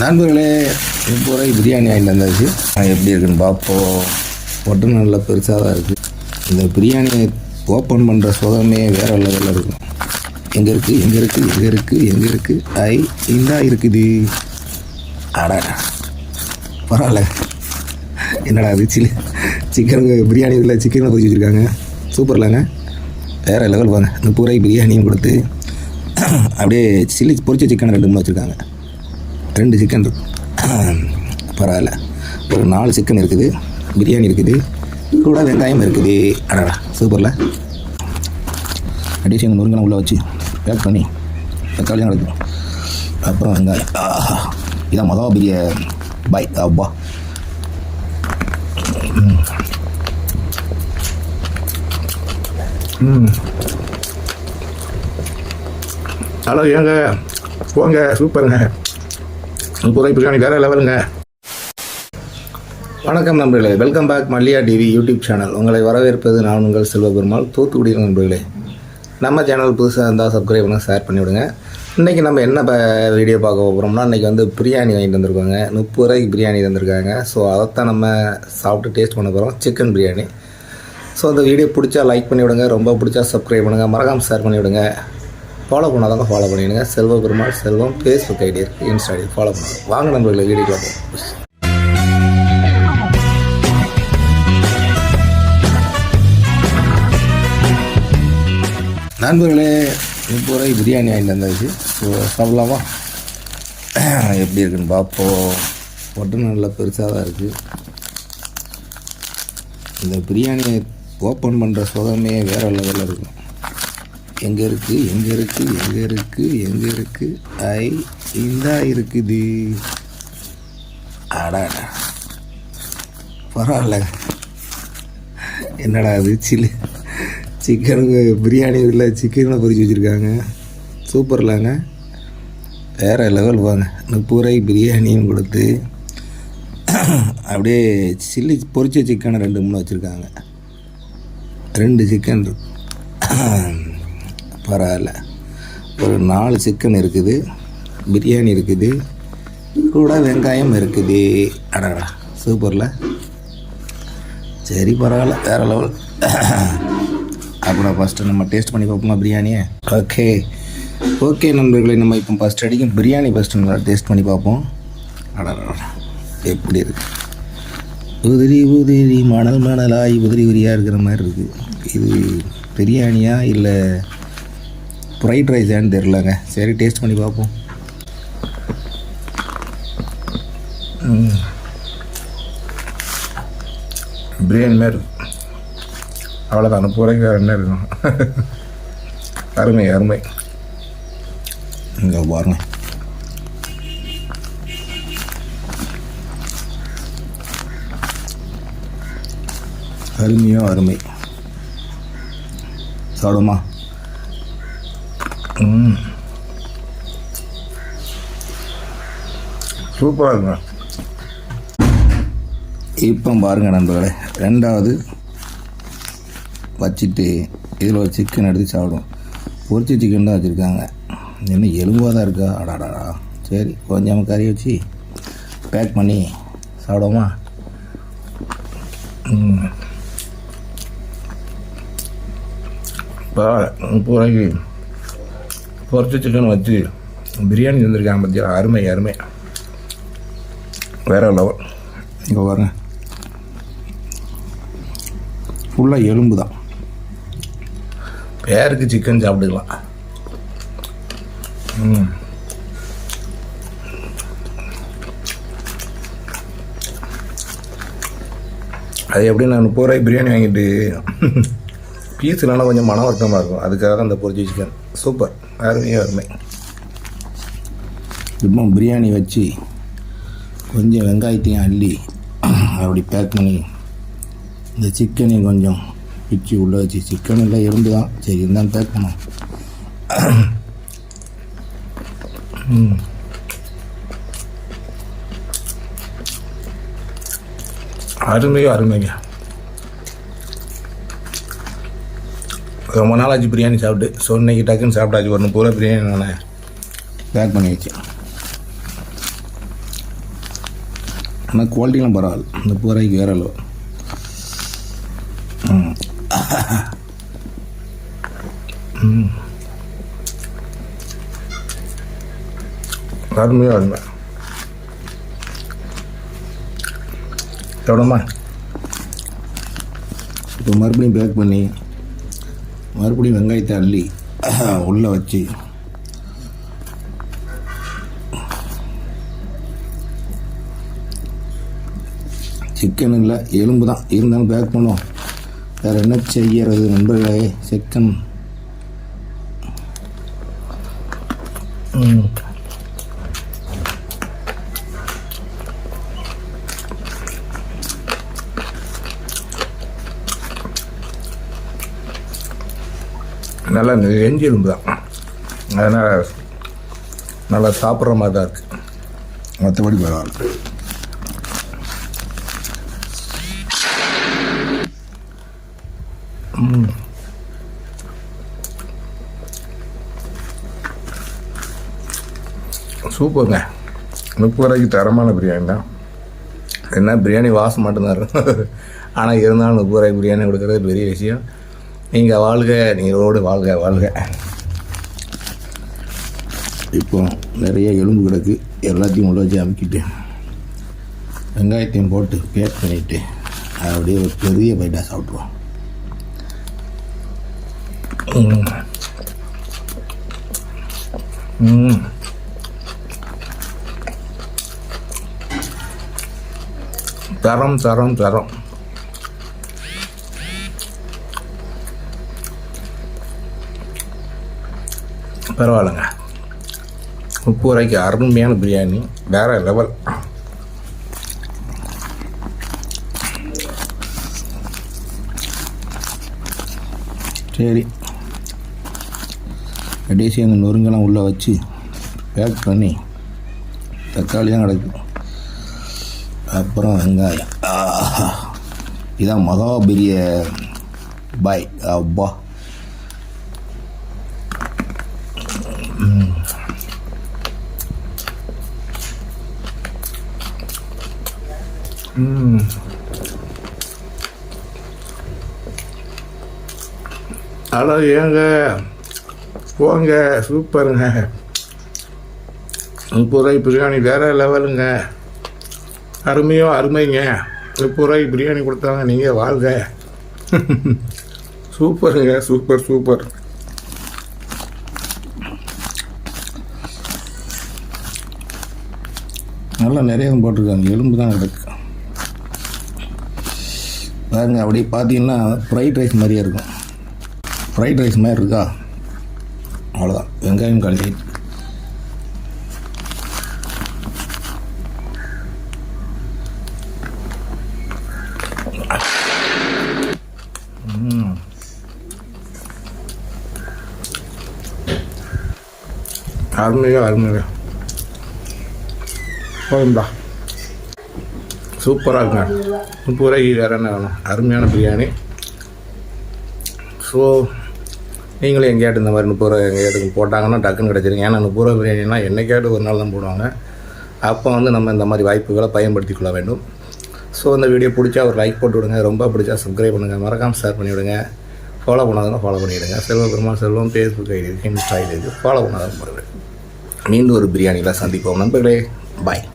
நண்பர்களே இப்போ பிரியாணி வாங்கிட்டு வந்தாச்சு. எப்படி இருக்குன்னு பார்ப்போம். ஒட்டு நல்லா பெருசாக தான் இருக்குது இந்த பிரியாணியை ஓப்பன் பண்ணுற சுகமே வேறு லெவலில் இருக்கும். எங்கே இருக்குது எங்கே இருக்குது எங்கே இருக்குது எங்கே இருக்குது ஐ இந்தா இருக்குது. அடா பரவாயில்ல. என்னடா அது சில்லி சிக்கன் பிரியாணி இல்லை சிக்கனை பொரிச்சு வச்சுருக்காங்க. சூப்பர்லாங்க வேறு லெவல் பாருங்க. முப்பது ரூபாய்க்கு பிரியாணியும் கொடுத்து அப்படியே சில்லி பொரிச்ச சிக்கனை ரெண்டு மூணு வச்சுருக்காங்க. ரெண்டு சிக்கன் இருக்கு. பரவாயில்ல. ஒரு நாலு சிக்கன் இருக்குது. பிரியாணி இருக்குது. கூட வெங்காயம் இருக்குது. அடடா சூப்பரில் அடிஷன் முருங்கனை உள்ளே வச்சு பேக் பண்ணி தக்காளியும் நடக்கும் அப்புறம் வெங்காயம். இதான் மொதல் பெரிய பாய் அப்பா. ம். ஹலோ ஏங்க. போங்க சூப்பருங்க முப்பது பிரியாணி வேறு லெவலுங்க வணக்கம் நண்பர்களே. Welcome back Malliya TV YouTube channel. உங்களை வரவேற்பது நான் உங்கள் செல்வபெருமாள் தூத்துக்குடி நண்பர்களே. நம்ம சேனல் புதுசாக இருந்தால் சப்ஸ்கிரைப் பண்ண ஷேர் பண்ணிவிடுங்க. இன்றைக்கி நம்ம என்ன ப வீடியோ பார்க்க போகிறோம்னா இன்றைக்கி வந்து பிரியாணி வாங்கிட்டு வந்திருக்கோங்க. முப்பது ரூபாய்க்கு பிரியாணி தந்திருக்காங்க. ஸோ அதைத்தான் நம்ம சாப்பிட்டு டேஸ்ட் பண்ண போகிறோம் சிக்கன் பிரியாணி. ஸோ அந்த வீடியோ பிடிச்சா லைக் பண்ணிவிடுங்க. ரொம்ப பிடிச்சா சப்ஸ்கிரைப் பண்ணுங்கள் மறக்காமல் ஷேர் பண்ணிவிடுங்க. ஃபாலோ பண்ணாதவங்க ஃபாலோ பண்ணிடுங்க. செல்வ பெருமாள் செல்வம் ஃபேஸ்புக் ஐடி இருக்குது இன்ஸ்டா ஐடி ஃபாலோ பண்ணுங்க வாங்க நண்பர்களை வீடியோ பார்ப்போம் நண்பர்களே இப்போ ரூபாய்க்கு பிரியாணி வாங்கிட்டு வந்தாச்சு ஸோ சாப்பிடலாமா? எப்படி இருக்குன்னு பார்ப்போம். ஒட்டு நல்லா பெருசாக தான் இருக்குது இந்த பிரியாணியை ஓப்பன் பண்ணுற சுகமே வேறு லெவலில் இருக்கும். எங்கே இருக்குது எங்கே இருக்குது எங்கே இருக்குது எங்கே இருக்குது ஐ இந்தா இருக்குது. அடா பரவாயில்ல. என்னடா அது சில்லி. சிக்கனுக்கு பிரியாணி இல்லை சிக்கனை பொரிச்சு வச்சுருக்காங்க. சூப்பர்லாங்க வேறு லெவல் வாங்க. முப்பது பிரியாணியும் கொடுத்து அப்படியே சில்லி பொரிச்ச சிக்கனை ரெண்டு மூணு வச்சுருக்காங்க. ரெண்டு சிக்கன் இருக்கு. பரவாயில்ல. ஒரு நாலு சிக்கன் இருக்குது பிரியாணி இருக்குது கூட வெங்காயம் இருக்குது. அடடா சூப்பரில். சரி பரவாயில்ல வேறு லெவல் அப்புறம் ஃபஸ்ட்டு நம்ம டேஸ்ட் பண்ணி பார்ப்போமா பிரியாணியை? ஓகே ஓகே நண்பர்களே நம்ம இப்போ ஃபஸ்ட் அடிக்கும் பிரியாணி ஃபஸ்ட்டு நல்லா டேஸ்ட் பண்ணி பார்ப்போம். அடடா எப்படி இருக்கு? உதிரி உதிரி மணல் மணலாய் உதிரி உதிரியாக இருக்கிற மாதிரி இருக்குது இது பிரியாணியா இல்லை ஃப்ரைட் ரைஸான்னு தெரிலங்க சரி டேஸ்ட் பண்ணி பார்ப்போம். பிரியாணி மாதிரி அவ்வளோதான் முப்பது வேறு என்ன இருக்கும்? அருமை அருமை. இங்கே பாருங்க. அருமையோ அருமை. சாப்பிடுமா சூப்பராக இருக்குங்க இப்போ பாருங்க நண்பர்களே ரெண்டாவது வச்சுட்டு இதில் ஒரு சிக்கன் எடுத்து சாப்பிடுவோம். பொரிச்ச சிக்கன் தான் வச்சுருக்காங்க. என்ன எலும்பாக தான் இருக்கா? அடாடாடா. சரி கொஞ்சம் கறி வச்சு பேக் பண்ணி சாப்பிடுவோமா? பரவாயில்ல முப்பது ரூபாய்க்கு பொரிச்ச சிக்கன் வச்சு பிரியாணி தந்திருக்காங்க பற்றியா அருமை அருமை. வேற லெவல் இங்கே பாருங்க. ஃபுல்லாக எலும்பு தான். பேருக்கு சிக்கன் சாப்பிட்டுக்கலாம். ம். அது எப்படி நான் முப்பது ரூபாய்க்கு பிரியாணி வாங்கிட்டு பீஸ் இல்லைனா கொஞ்சம் மன வருத்தமாக இருக்கும். அதுக்காக தான் அந்த பொரிச்சி சிக்கன் சூப்பர் அருமையே அருமை இப்போ பிரியாணி வச்சு கொஞ்சம் வெங்காயத்தையும் அள்ளி அப்படி பேக் பண்ணி இந்த சிக்கனையும் கொஞ்சம் பிச்சு உள்ளே வச்சு சிக்கன் எல்லாம் எறும்பு தான். சரி இருந்தாலும் பேக் பண்ணோம். அருமையோ அருமைங்க. ரொம்ப நாள் ஆச்சு பிரியாணி சாப்பிட்டு. ஸோ இன்னைக்கு டக்குன்னு சாப்பிட்டாச்சு. முப்பது ரூபா பிரியாணி நான் பேக் பண்ணி வச்சேன் ஆனால் குவாலிட்டிலாம் பரவாயில்ல. இந்த பூராய்க்கு வேற அளவு. அருமையாக அருமை எவ்வளோமா இப்போ மறுபடியும் பேக் பண்ணி மறுபடியும் வெங்காயத்தை அள்ளி உள்ளே வச்சு. சிக்கன் இல்லை எலும்பு தான். இருந்தாலும் பேக் பண்ணுவோம். வேறு என்ன செய்யறது நண்பர்களே? சிக்கன் ம். நல்லா நெஞ்சு எலும்பு தான் அதனால் நல்லா சாப்பிட்ற மாதிரி தான் இருக்குது மற்றபடி பரவாயில்ல சூப்பருங்க. முப்பது ரூபாய்க்கு தரமான பிரியாணி தான். என்ன பிரியாணி வாசம் மட்டும்தான் இருக்கும் ஆனால் இருந்தாலும் முப்பது ரூபாய்க்கு பிரியாணி கொடுக்குறது பெரிய விஷயம். நீங்கள் வாழ்க நீங்களோடு வாழ்க வாழ்க. இப்போ நிறைய எலும்பு கிடக்கு. எல்லாத்தையும் உள்ள வச்சு அமுக்கிட்டு வெங்காயத்தையும் போட்டு பேக் பண்ணிவிட்டு அப்படியே ஒரு பெரிய பைட்டாக சாப்பிட்ருவோம் ம். தரம் தரம் தரம். பரவாயில்லைங்க. முப்பது ரூபாய்க்கு அருமையான பிரியாணி வேற லெவல் சரி. கடைசி அந்த நொறுங்கெல்லாம் உள்ளே வச்சு பேக் பண்ணி தக்காளி தான் கிடைக்கும். அப்புறம் வெங்காயம். இதான் மகா பெரிய பாய். அப்பா ம். ஹலோ ஏங்க. போங்க சூப்பருங்க. முப்பது ரூபாய் பிரியாணி வேற லெவலுங்க. அருமையோ அருமைங்க. முப்பது ரூபாய்க்கு பிரியாணி கொடுத்தாங்க நீங்கள் வாழ்க. சூப்பருங்க சூப்பர் சூப்பர். நல்லா நிறைய போட்டிருக்காங்க எலும்பு தான் கிடக்கு. பாருங்க அப்படியே பார்த்தீங்கன்னா ஃப்ரைட் ரைஸ் மாதிரியே இருக்கும். ஃப்ரைட் ரைஸ் மாதிரி இருக்கா? அவ்வளோதான் வெங்காயம் கழுவி அருமையாக அருமையாக போதும்டா. சூப்பராக இருக்குங்க முப்பது ரூபாய்க்கு வேறு என்ன வேணும் அருமையான பிரியாணி. ஸோ நீங்களும் எங்கேயாட்டு இந்த மாதிரி முப்பது ரூபா எங்கேயாட்டு போட்டாங்கன்னா டக்குன்னு கிடச்சிருங்க. ஏன்னா முப்பது ரூபா பிரியாணினா என்னைக்காட்டு ஒரு நாள் தான் போடுவாங்க. அப்போ வந்து நம்ம இந்த மாதிரி வாய்ப்புகளை பயன்படுத்தி கொள்ள வேண்டும். ஸோ இந்த வீடியோ பிடிச்சா ஒரு லைக் போட்டு விடுங்க. ரொம்ப பிடிச்சா சப்ஸ்கிரைப் பண்ணுங்கள் மறக்காமல் ஷேர் பண்ணிவிடுங்க ஃபாலோ பண்ணாதவங்க ஃபாலோ பண்ணிவிடுங்க செல்வபெருமாள் செல்வம் ஃபேஸ்புக் ஐடி இருக்குது இன்ஸ்டா ஐடி இருக்குது ஃபாலோ பண்ணாதவங்க பாருங்கள் மீண்டும் ஒரு பிரியாணியில் சந்திப்போம். நண்பர்களே பாய்